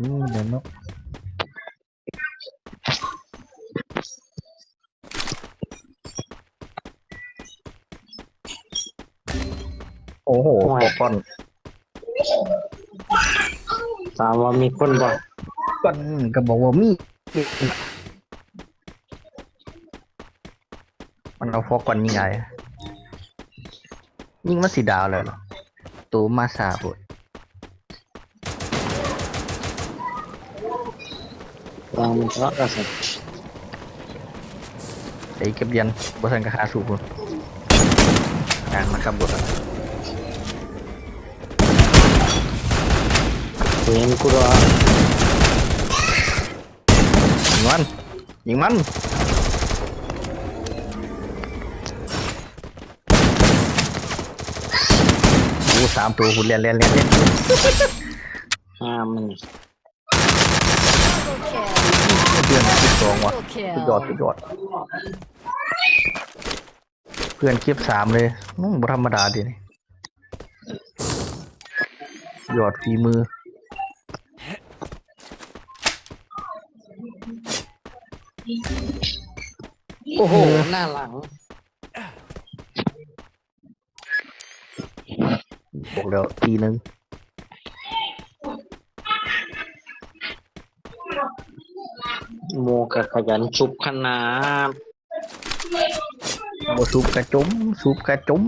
อืมเดี๋ยวเนาะโอ้โหขอก้อนถามว่ามีคนบอกก้อนก็บอกว่ามีมันเอาฟอกก้อนนี่ไงยิงมันสีดาวเลยเหรอตัวมาซาบุด วางมันเพราะอะไรไอ้เก็บเรียนบทันกระหา สูบุดกลางมันขับบดอะเห็นกูรอยิงมันยิงมันโอ้สามตัวคุณเรียนเรียนเรียนเรียนห้ามมันเพื่อนคลิปสองว่ะ Triple สุดยอด kill. สุดยอด เพื่อนคลิปสามเลยนุ่มธรรมดาดินี่ยอดฝีมือ โอ้โห หน้าหลัง บอกแล้วทีนึง โมกับขยันชุบขนาดบสูบกระจุมสูบกระจุม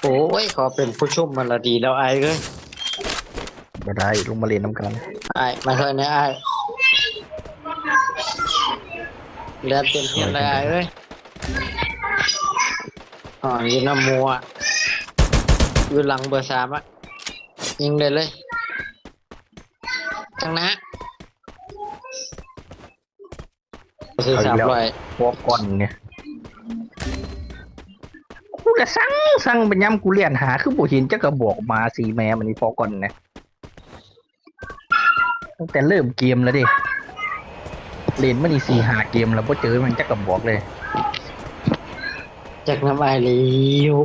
โอ้ยขอเป็นผู้ชมมันละดีแล้วไอ้เอ้ยมาได้ลงมาเรียนน้ำกันไอ้มาเลยเนี่ยไอ้เรียนเต็มที่เลยไอ้เอ้ยอ๋ออยินน้ำมัวอยู่หลังเบอร์สามอะยิงเลยเลยจังนะ ซื้อสามร้อยพวกก่อนเนี่ยกูจะสั่งสั่งเป็นย้ำกูเรียนหา คือบุหินจะกระบอกมาสีแม่มันนี่พอก่อนเนี่ยตั้งแต่เริ่มเกมแล้วดิเล่นมันนี่สี่หาเกมแล้วพอเจอมันจะกระบอกเลย จากน้ำไอายเลี้ยว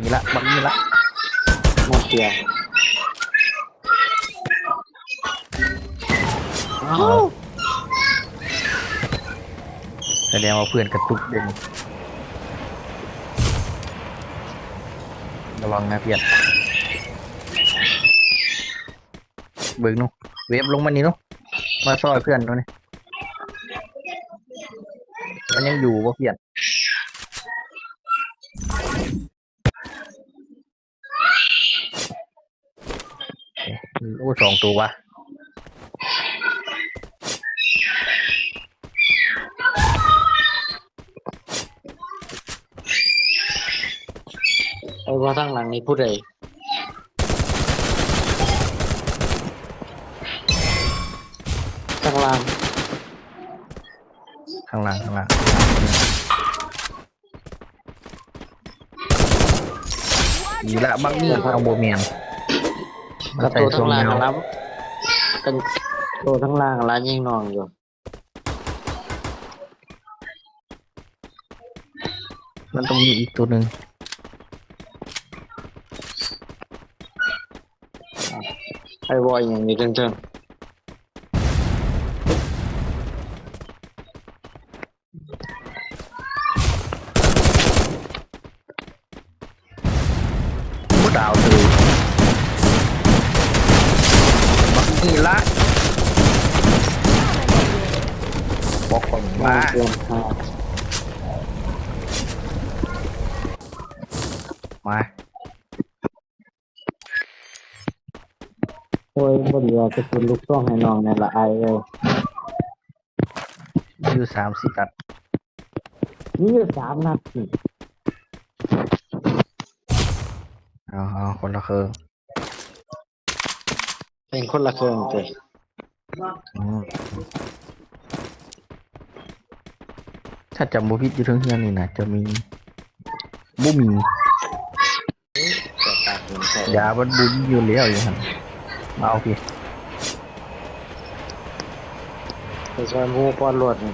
มีละบังมีละหมดเดีย อ้าแสดงว่าเพื่อนกระตุกเด่นระวังนะเพื่อนเบิกนุเวฟลงมานี่นุมาซอยเพื่อนตัวนี้มันยังอยู่ป่ะเพื่อนโอ้สองตัววะ อ้ว่าทั้งหลังนี้พูดเลยข้างล่างข้างล่างข้างล่างดีละบังนี่ทางโบเมียนกับตัวทั้งล่างกันแล้วกันตัวทั้งล่างกันแล้วยิงนองอยู่มันต้องมีอีกตัวหนึ่ง ไอ้วอยอย่างนี้เทิงผู้ดาวคือบักนี่ละบอกก่อนๆว่าเกินห้ามา โอ้ยบนเรือจะเป็นลูกซ่องให้น้องนี่นละไอ้เอ้ยอยู่สามสี่ตัดนี่อยู่สามนัดสิเอาเอาคนละเครื่องเป็นคนละเครื่องเลยอืมถ้าจำบ่ผิดอยู่เทั้งเฮือนนี่นะจะมีบุมี แต่ตาเห็นใช่ยาบันบุญอยู่แล้วอยู่หั นมาเอาพี่ไปช่วยหมูป้อนรวดนี่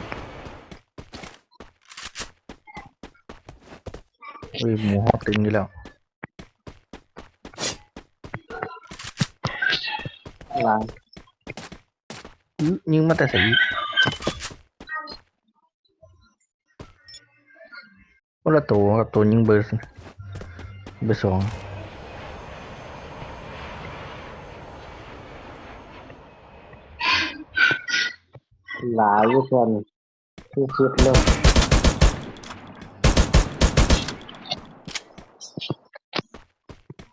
เฮ้ยหมูหอบตึงอยู่แล้วหลังอื้อยิงมาแต่ใส่คนละตัวกับตัวยิงเบอร์สเบอร์สอง หลายอยู่เกินที่คิดเลย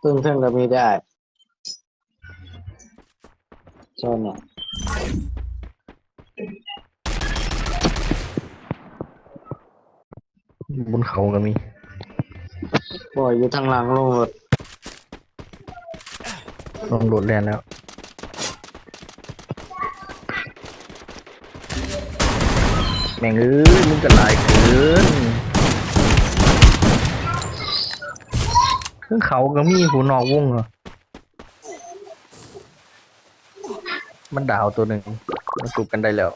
ซึ่งเพิ่งก็มีได้ใช่เนี่ยบนเขาก็มีบ่อยอยู่ทางหลังลงรถลองโดดแลนแล้ว แม่งเอ้ยมึงก็หลายเกินเครื่องเขาก็มีหูนอกวงเหรอ มันดาวตัวหนึ่งมันสูบกันได้แล้ว